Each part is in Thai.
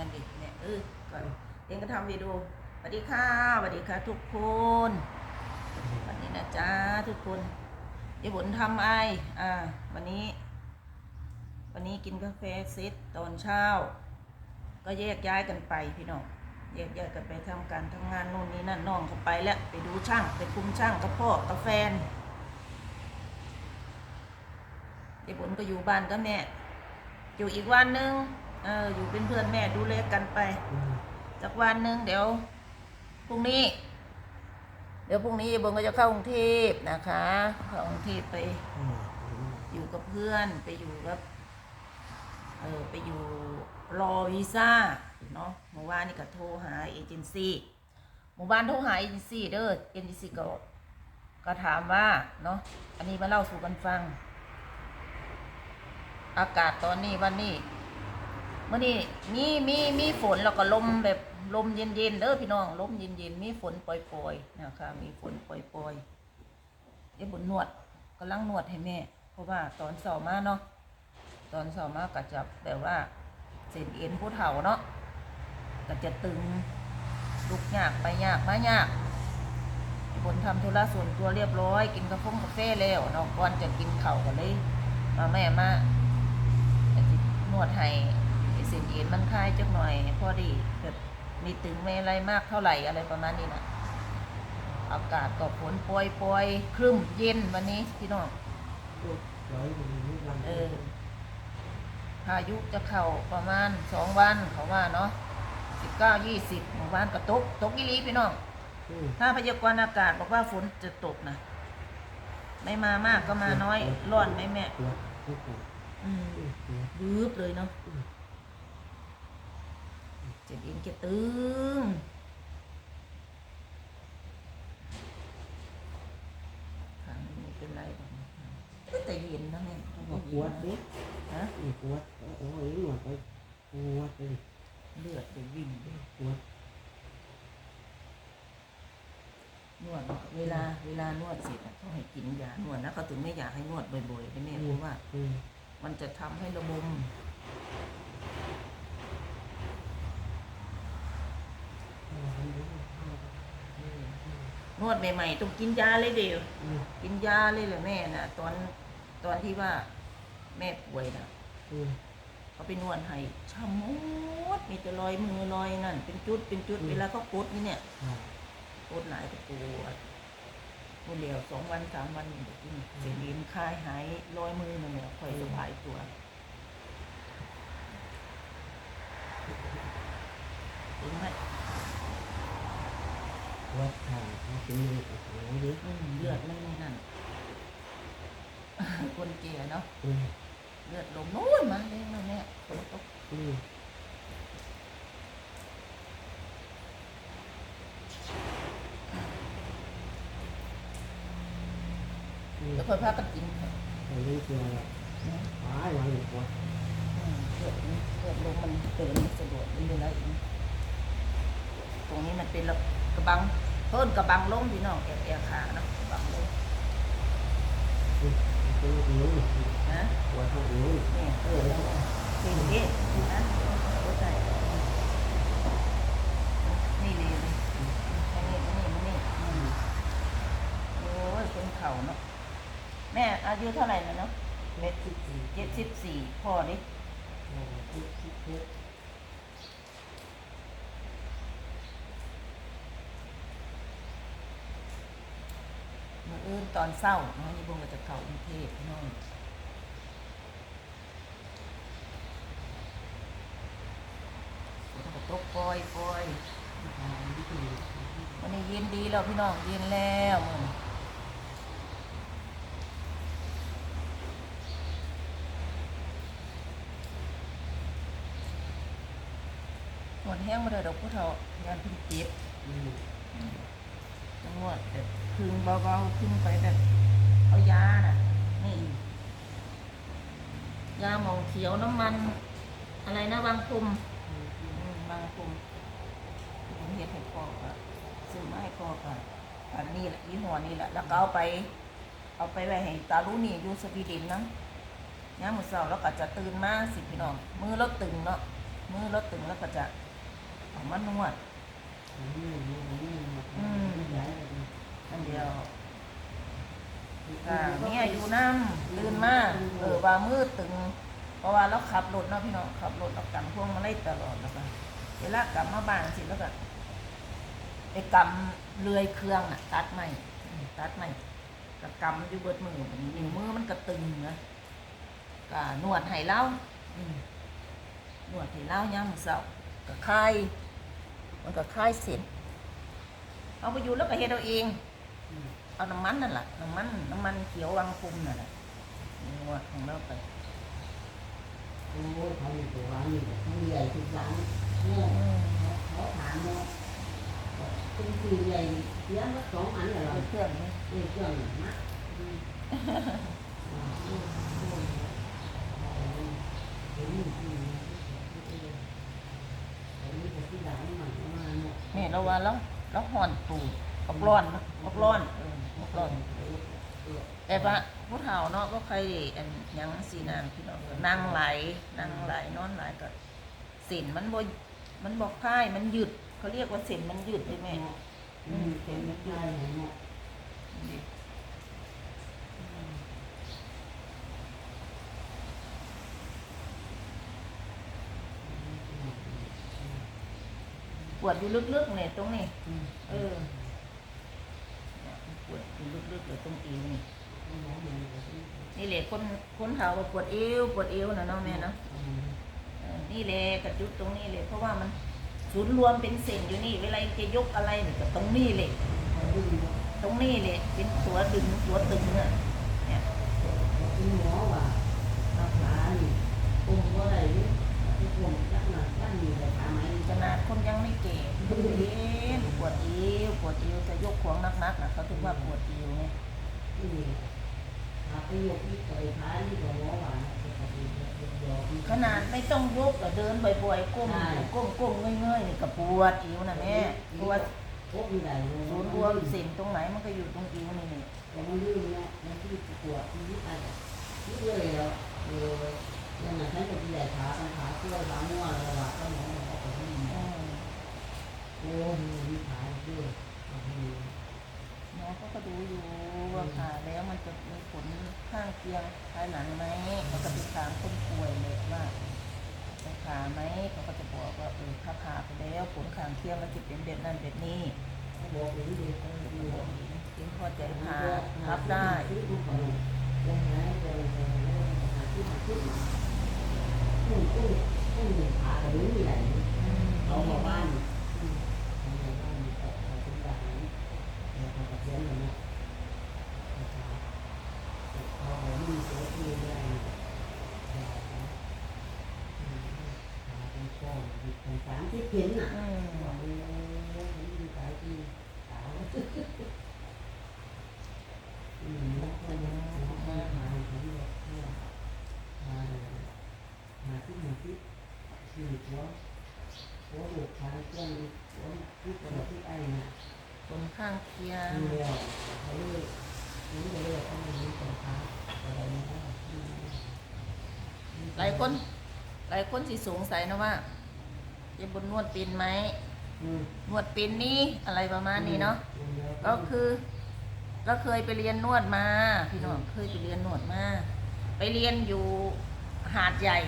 ันดิเนี่ยเออก่อนเองก็ทำวิดีโอสวัสดีค่ะสวัสดีค่ะทุกคนวันนี้นะจ๊ะทุกคนยายบุญทำไออ่าวันนี้ วันนี้กินกาแฟเซตตอนเช้า ก็แยกย้ายกันไปพี่น้องแยกย้ายกันไปทำการทำงานนู่นนี่นั่นน้องเขาไปแล้วไปดูช่างไปคุมช่างกับพ่อกับแฟนยายบุญก็อยู่บ้านกับแม่อยู่อีกวันหนึ่ง เอออยู่เป็นเพื่อนแม่ดูแลกันไปจากวันหนึ่งเดี๋ยวพรุ่งนี้ เดี๋ยวพรุ่งนี้ยายบนก็จะเข้ากรุงเทพนะคะเข้ากรุงเทพไป อยู่กับเพื่อนไปอยู่กับเออไปอยู่รอวีซ่าเนาะเมื่อวานนี่ก็โทรหาเอเจนซี่หมู่บ้านโทรหาเอเจนซี่เด้อเอเจนซี่ก็ก็ถามว่าเนาะอันนี้มาเล่าสู่กันฟัง อากาศตอนนี้วันนี้ มื่อนี้มีมีมีฝนแล้วก็ลมแบบลมเย็นๆเด้อพี่น้องลมเย็นๆมีฝนปล่อยๆนะคะมีฝนปล่อยๆเดี๋ยวบนนวดกำลังนวดให้แม่ เพราะว่าตอนสาร์มาเนาะตอนสาร์มาก็จะแบบว่าเส้นเอ็นผู้เฒ่าเนาะก็จะตึงลุกยากไปยากมายากบนทำธุระส่วนตัวเรียบร้อย กินกาแฟกาแฟแล้วเนาะก่อนจะกินเข้าวก็เลย มาแม่มาก็สินวดให้ เส้นเอ็นมันคลายจักหน่อยพอดีแบบมีตึงไม่อะไรมากเท่าไหร่อะไรประมาณนี้นะอากาศก็ฝนปอยปอยครึ้มเย็นวันนี้พี่น้องเออพายุจะเข้าประมาณสองวันเขาว่าเนาะสิบเก้ายี่สิบหมู่บ้านก็ตกตกอีหลีพี่น้องถ้าพยากรณ์อากาศบอกว่าฝนจะตกนะไม่มามากก็มาน้อยร้อนไหมแม่อืมยืบเลยเนาะ จ็บเอ็นเกยตึงทางนี้ไม่เป็นไรหรอกแต่เย็นนะแม่ปวดดิฮะปวดโอ้ยหนวดไปปวดเลยเลือดไปวิ่งเลยปวดนวดเวลาเวลานวดเสร็จอะเขาให้กินยานวดนะเขาถึงไม่อยากให้นวดบ่อยๆนะแม่เพราะว่าอืมมันจะทำให้ระบม นวดใหม่ๆต้องกินยาเลยเดียวกินยาเลยเหรอแม่นะตอนตอนที่ว่าแม่ป่วยนะเขาไปนวดให้ช้ำมดมีแต่รอยมือรอยนั่น เป็นจุดเป็นจุดเวลาเขากดนี่เนี่ยกดหลายก็ปวดปวดเดียวสองวันสามวันนี่ก็กินเสียดินคลายหายรอยมือนั่นแหละค่อยสบายตัวถึงไหม วดขาเขาเป็นยังไงดิอืมเลือดไม่นั่น คนเกียเนาะอืมเลือดลมโน้ยมาเลยมาเนี่ยฝนตกอืมแล้วค่อยพากันกินค่ะอันนี้คืออะไรตายวันหนึ่งปวดอืมเลือดนี่เลือดลมมันเดินไม่สะดวกไม่เป็นไรอีกตรงนี้มันเป็นระ กระบังเพิ่นกระบังล้มพี่น้องแอบแอบขาเนาะกระบังลมอืมนะนี่เออแล้วเป็นเด็นะโอ้ใจนี่เลยอันนี้อันนี้อันนี้โอ้ยคนเข่าเนาะแม่อายุเท่าไหร่แล้วเนาะเม็ดที่สี่เจ็ดสิบสี่พ่อดิ โอื่นตอนเศร้าน้องยี่บงก็จะเข้ากรุงเทพน้องฝนก็ตกปล่อยปล่อยวันนี้เย็นดีแล้วพี่น้องเย็นแล้วมึงหมดแห้งมาเลยดอกผู้เฒ่ายานพึ่งเจ็บอืมจังหวะ แบบพึงเบาๆขึ้นไปแบบเอายาน่ะ นี่ ยาหมองเขียวน้ำมัน อะไรนะบางคุมอืมบางคุมผมเห็ดให้พ่อก็ซื้อมาให้พ่อก็อันนี้แหละยี่ห้อนี้แหละแล้วก็เอาไป เอาไปไว้ให้ตาลูนี่อยู่สวีเดนนะยามมื้อเช้าแล้วก็จะตื่นมาสิพี่น้องมือเราตึงเนาะมือเราตึงแล้วก็จะเอามานวดอืม อืมอืมอืมใหญ่เลยอันเดียวอ่าเมียอยู่น้ำตื่นมาเออว่ามือตึง เพราะว่าเราขับรถเนาะพี่น้องขับรถเอากำพวงมาไล่ตลอดแล้วก็เวลากลับมาบ้านสิแล้วก็ไปกำเลื่อยเครื่องน่ะตัดไม้อืมตัดไม้ก็กำอยู่เบิดมือแบบนี้มือมันก็ตึงนะก็นวดให้เล่าอืมนวดให้เล่ายามมื้อเช้าก็คลายมันก็คลายเส้นเอาไปอยู่แล้วก็เฮ็ดเอาเองอืม เอาน้ำมันนั่นแหละน้ำมันน้ำมันเขียววังคุมนั่นแหละนวดของเราไปโอ้ยเขาอยู่ตัวร้านนี่เขาใหญ่ทุกร้านเนี่ยเขาถามเนาะเป็นคือใหญ่เสียงละสองอันเหรอเอาเครื่องนี้เรื่องเครื่องนะอืมอ่าอืมอืมอืมอืมอันนี้ก็ที่ร้านใหม่มาเนาะนี่เราว่าเราเราห่อนตูด ออกร้อนนะออกร้อนเออออกร้อน แต่ว่าผู้เฒ่าเนาะก็ใครอันหยังสีนางพี่น้องก็นั่งไหลนั่งไหลนอนไหลก็เส้นมันบ่มันบอกพายมันหยุดเขาเรียกว่าเส้นมันหยุดใช่ไหมอืมเป็นไม่ได้เนาะปวดอยู่ลึกๆเนี่ยตรงนี้อืมเออเนี่ยปวดอยู่ ลึกๆเลยตรงเอวนี่อืมอืมนี่แหละคนคนเฒ่าก็ปวดเอวปวดเอวนะเนาะแม่เนาะอืมเออนี่แหละกระจุดตรงนี้เลยเพราะว่ามันศูนย์รวมเป็นเส้นอยู่นี่ เวลาจะยกอะไรเนี่ยก็ตรงนี้เลยเอาดูเนาะตรงนี้เลยเป็นตัวดึงตัวตึงอะเนี่ยคุณหมอว่ารักษานี่ผมก็ได้นี่ผมจักหนักจักนี่ได้ถามไหม ขนาดคนยังไม่แก่ปวดเอวปวดเอวปวดเอวจะยกของนักๆนะเขาถึงว่าปวดเอวไงนี่หาไปยกก็หมอว่าจะไปยกขนาดไม่ต้องยกอะเดินบ่อยๆก้มก้มก้มเงยๆนี่ก็ปวดเอวนะแม่ปวดศูนย์รวมเส้นตรงไหนมันก็อยู่ตรงเอวนี่นี่แต่มันลืมเนะมันที่ปวดที่อะไรที่เลยแล้ว เออยังไงฉันจะใหญ่ขาปัญหาช่วยล้าง่วอะไรวะก็หมอบอกว่าที่อืมโอ้มีขาด้วยหมอเขาก็ดูอยู่ว่าผ่าแล้วมันจะมีผลข้างเคียงภายหลังไหมเขาก็ไปถามคนป่วยเลยว่าจะผ่าไหมเขาก็จะบอกว่าเออถ้าผ่าไปแล้วผลข้างเคียงมันจะเป็นแบบนั้นแบบนี้บอกไปดิถึงพอใจผ่ารับได้ กุ้งกุ้งกุ้งหนึ่งขาหรือมีอะไรอืมเขาบอกบ้านบ้านต่เขาเป็นแบบนี้เขาก็เสียงอย่างนี้เขาบอกมีเสียที่อะไรขาเป็นก้อนเป็นสามที่เห็นอะอืมบอกเลยมีสายที่ขาอืมแล้วก็มาหาหาผมบอกว่าหาหา ที่หาที่สี่หัวหัวลูกชาเพื่อนหัวที่กระดดที่ไอ้น่ะผลข้างเคียงเดียเขาเลือกเลือกเขาไรู้ตัวเขาอะไรนี่ก็หลายคน หลายคนสิสงสัยนะว่าเจะบนนวดเป็นไหมอืมนวดเป็นนี่อะไรประมาณนี้เนาะก็คือ ก็เคยไปเรียนนวดมาพี่น้องเคยไปเรียนนวดมาไปเรียนอยู่ หาดใหญ่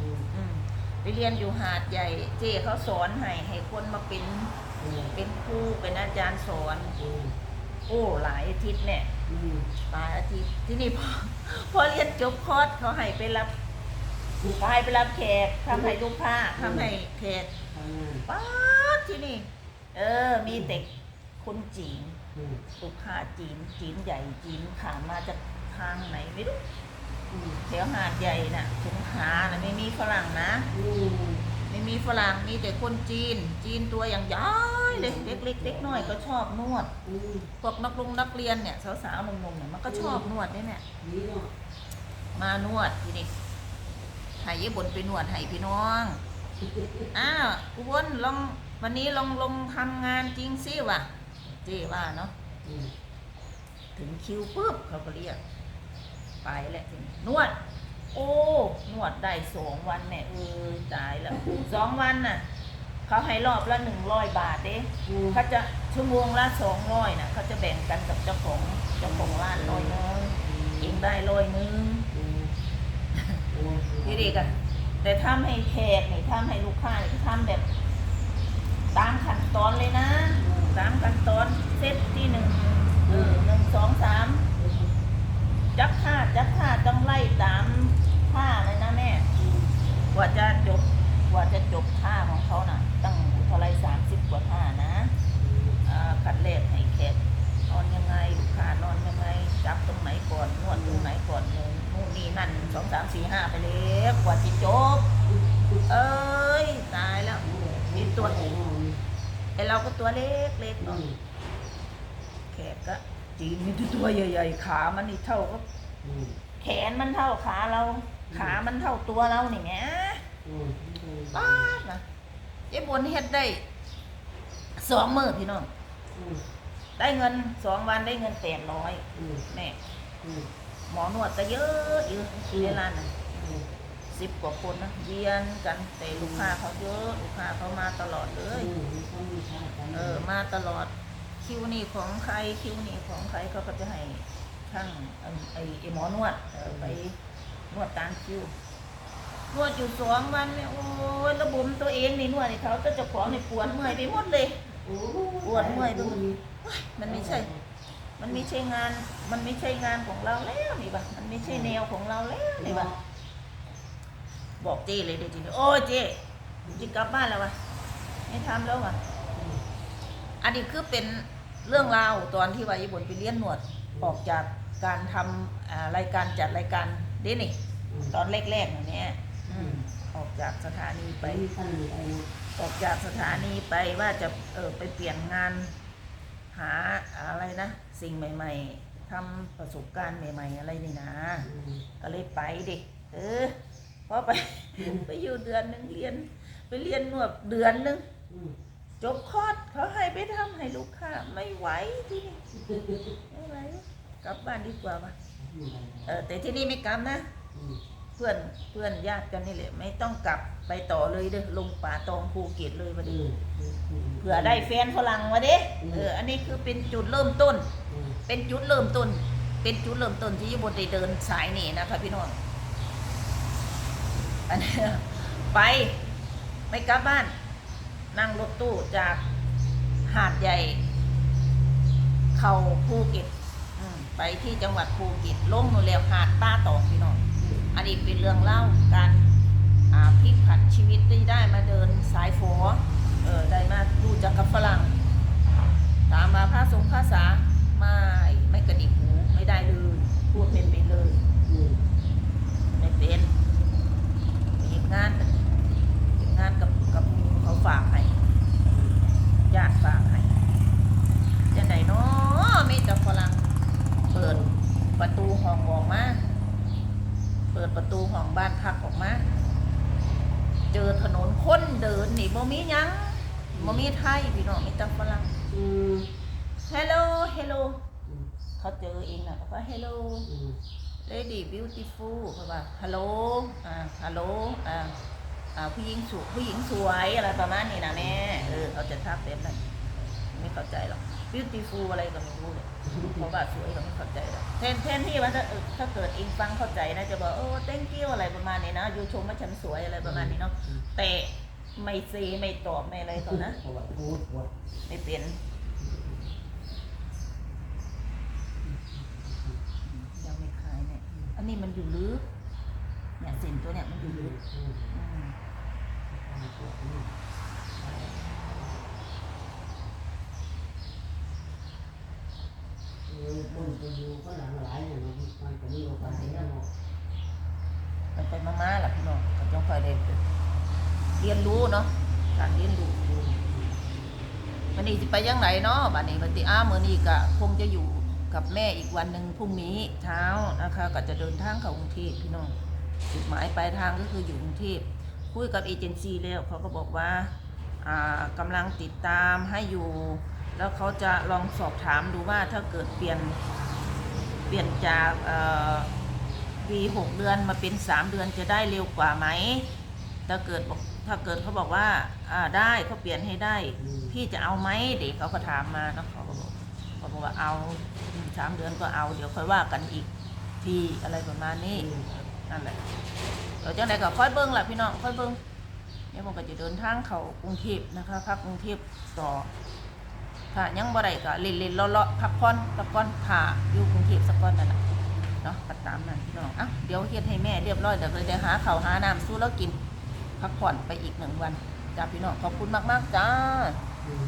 อืมอืมไปเรียนอยู่หาดใหญ่ เจ้เขาสอนให้ให้คนมาเป็นอืมเป็นครูเป็นอาจารย์สอนอืมโอ้หลายอาทิตย์เนี่ยอืมหลายอาทิตย์ที่นี่พอพอเรียนจบคอร์สเขาให้ไปรับเขาให้ไปรับแขกทำให้ลูกค้าทำให้แขกทำงานป๊าดที่นี่ เออ มีเด็กคนจีนอืมลูกค้าจีนจีนใหญ่จีนขามมาจากทางไหนไม่รู้อืม แถวหาดใหญ่น่ะสงขลาน่ะไม่มีฝรั่งนะ อืมไม่มีฝรั่งมีแต่คนจีน จีนตัวอย่างย้อยเลยเล็กเล็กเล็กน้อยก็ชอบนวดอืมพวกนักลงนักเรียนเนี่ยสาวๆหนุ่มๆเนี่ยมันก็ชอบนวดเนี่ยเนี่ยดีเนาะมานวดทีนี้ให้ยายบนไปนวดให้พี่น้อง อ้าวอุบลลองวันนี้ลองลงทำงานจริงสิวะเจ้ว่าเนาะ อืมถึงคิวปุ๊บเขาก็เรียก ไปแหละทีนี้ นวด โอ้นวดได้สองวันแม่เอ้ยตายแล้วสองวันน่ะ เขาให้รอบละหนึ่งร้อยบาทเด้อืม เขาจะชั่วโมงละสองร้อยน่ะ เขาจะแบ่งกันกับเจ้าของเจ้าของร้านร้อยนึงเองได้ร้อยนึงอืมโอ้ยดีดีกันแต่ทำให้แขกนี่ทำให้ลูกค้านี่ทำแบบ ตามขั้นตอนเลยนะ ตามขั้นตอนเซตที่หนึ่งเออหนึ่งสองสาม จับท่าจับท่าต้องไล่ตามท่าเลยนะแม่กว่าจะจบกว่าจะจบท่าของเขาน่ะตั้งเท่าไรสามสิบกว่าท่านะอ่าคัดแรกให้แขกนอนยังไงลูกค้านอนยังไงจับตรงไหนก่อนนวดตรงไหนก่อนนู่นนู่นนี่นั่นสองสามสี่ห้าไปเลยกว่าจะจบ เอ้ยตายแล้วมีตัวไอเราก็ตัวเล็กเล็กๆเนาะแขกก็ จีนมีตัวใหญ่ๆขามันนี่เท่าก็แขนมันเท่าขาเรา ขามันเท่าตัวเรานี่แหมป้าดนะเจ๊บนเฮ็ดได้สองมือพี่น้องได้เงินสองวันได้เงินแปดร้อยแม่หมอนวดก็เยอะอยู่ในร้านน่ะสิบกว่าคนนะเวียนกันแต่ลูกค้าเขาเยอะ ลูกค้าเขามาตลอดเลย เออมาตลอด คิวนี่ของใครคิวนี่ของใครเขาก็จะให้ช่างไอ้ไอหมอนวดไปนวดตามคิวนวดอยู่สองวันเนี่ยโอ้ยระบมตัวเองนี่นวดนี่เขาจะจะของนี่ปวดเมื่อยไปหมดเลยปวดเมื่อยไปหมดเฮ้ยมันไม่ใช่ มันไม่ใช่งาน มันไม่ใช่งานของเราแล้วนี่ปะมันไม่ใช่แนวของเราแล้วนี่ปะบอกเจ้เลยเดี๋ยวจริงโอ้เจ้จะกลับบ้านแล้ววะไม่ทำแล้ววะอันนี้คือเป็น เรื่องราวตอนที่ว่าญี่ปุ่นไปเลี้ยนหนวดออกจากการทำอ่ารายการจัดรายการเดนี่ ตอนแรกๆอย่างเนี้ยอืมออกจากสถานีไป ออกจากสถานีไปว่าจะเออไปเปลี่ยนงานหาอะไรนะ สิ่งใหม่ ๆทำประสบการณ์ใหม่ ๆ อะไรนี่นะ ก็เลยไปดิเออพอไป ไปอยู่เดือนหนึ่งเรียน ไปเรียนนวดเดือนหนึ่ง จบคอร์สเขาให้ไปทำให้ลูกค้าไม่ไหวที่นี่ไม่ไหวกลับบ้านดีกว่าว่ะเออแต่ที่นี่ไม่กลับนะ เพื่อนเพื่อนญาติกันนี่แหละ ไม่ต้องกลับไปต่อเลยเด้อลงป่าตองภูเก็ตเลยวันนี้เผื่อได้แฟนฝรั่งมาด้เอออันนี้คือเป็นจุดเริ่มต้น เป็นจุดเริ่มต้น เป็นจุดเริ่มต้นที่ยุบนได้เดินสายนี่นะคะพี่น้องอันนี้ไปไม่กลับบ้าน นั่งรถตู้จากหาดใหญ่ เข้าภูเก็ตไปที่จังหวัดภูเก็ตลงนู่นแล้วหาดป้าตองพี่น้องอันนี้เป็นเรื่องเล่าการพลิกผันชีวิตที่ได้มาเดินสายฝอเออได้มาดูจักกับฝรั่งตามมาภาษงภาษาไม่ไม่กระดิกหูไม่ได้เลยพูดเป็นไปเลย ไม่เป็นมีงานมีงานกับกับหมู่เขาฝากให้ญาติฝากให้จะไหนเนาะมีแต่ฝรั่งเปิดประตูห้องออกมา เปิดประตูห้องบ้านพักออกมา เจอถนนคนเดินนี่บ่มีหยังบ่มีไทยพี่น้องมีแต่ฝรั่ง Hello Hello เขาเจอเองนะเขาก็ Hello Lady Beautiful เขาว่า Hello อ่า Hello อ่าอ่าผู้หญิงสวยผู้หญิงสวยอะไรประมาณนี้นะแม่เออเขาจะทักแบบนั้นไม่เข้าใจหรอก Beautiful อะไรก็ไม่รู้เลยเพราะว่าสวยก็ไม่เข้าใจหรอกแทนแทนที่ว่าถ้าเออถ้าเกิดเองฟังเข้าใจนะจะบอกโอ้ thank you อะไรประมาณนี้นะยูชมว่าฉันสวยอะไรประมาณนี้เนาะแต่ไม่เซไม่ตอบไม่อะไรเขานะไม่เป็น ยังไม่ขายเนี่ยอันนี้มันอยู่ลึกเนี่ยเส้นตัวเนี่ยมันอยู่ลึกอืมไปไปมาๆล่ะพี่น้องก็ต้องคอยได้เรียนรู้เนาะการเรียนรู้วันนี้จะไปยังไหนเนาะบัดนี้บัดนี้อ้ามือนี้ก็คงจะอยู่ กับแม่อีกวันหนึ่งพรุ่งนี้เช้านะคะ ก็จะเดินทางเข้ากรุงเทพพี่น้องจุดหมายปลายทางก็คืออยู่กรุงเทพคุยกับเอเจนซี่แล้วเขาก็บอกว่าอ่ากำลังติดตามให้อยู่ แล้วเขาจะลองสอบถามดูว่าถ้าเกิดเปลี่ยนเปลี่ยนจากวีหกเดือนมาเป็นสามเดือนจะได้เร็วกว่าไหมถ้าเกิดบอกถ้าเกิดเขาบอกว่าอ่าได้เขาเปลี่ยนให้ได้ พี่จะเอาไหมเด็กเขาก็ถามมาเนาะเขาก็บอก เขาบอกว่าเอาอืมสามเดือนก็เอาเดี๋ยวค่อยว่ากันอีกทีอะไรประมาณนี้นั่นแหละเดี๋ยวจังใดก็ค่อยเบิ้งแหละพี่น้องค่อยเบิ้งเดี๋ยวผมก็จะเดินทางเข้ากรุงเทพนะคะพักกรุงเทพต่อถ้ายังบ่ได้ก็เล่นๆเลาะๆพักผ่อนพักผ่อนผ่าอยู่กรุงเทพสักก่อนนั่นแหละเนาะก็ตามนั้นพี่น้องอะเดี๋ยวเฮ็ดให้แม่เรียบร้อยเดี๋ยวเลยได้หาข้าวหาน้ำสู้แล้วกินพักผ่อนไปอีกหนึ่งวันจ้าพี่น้องขอบคุณมากๆจ้า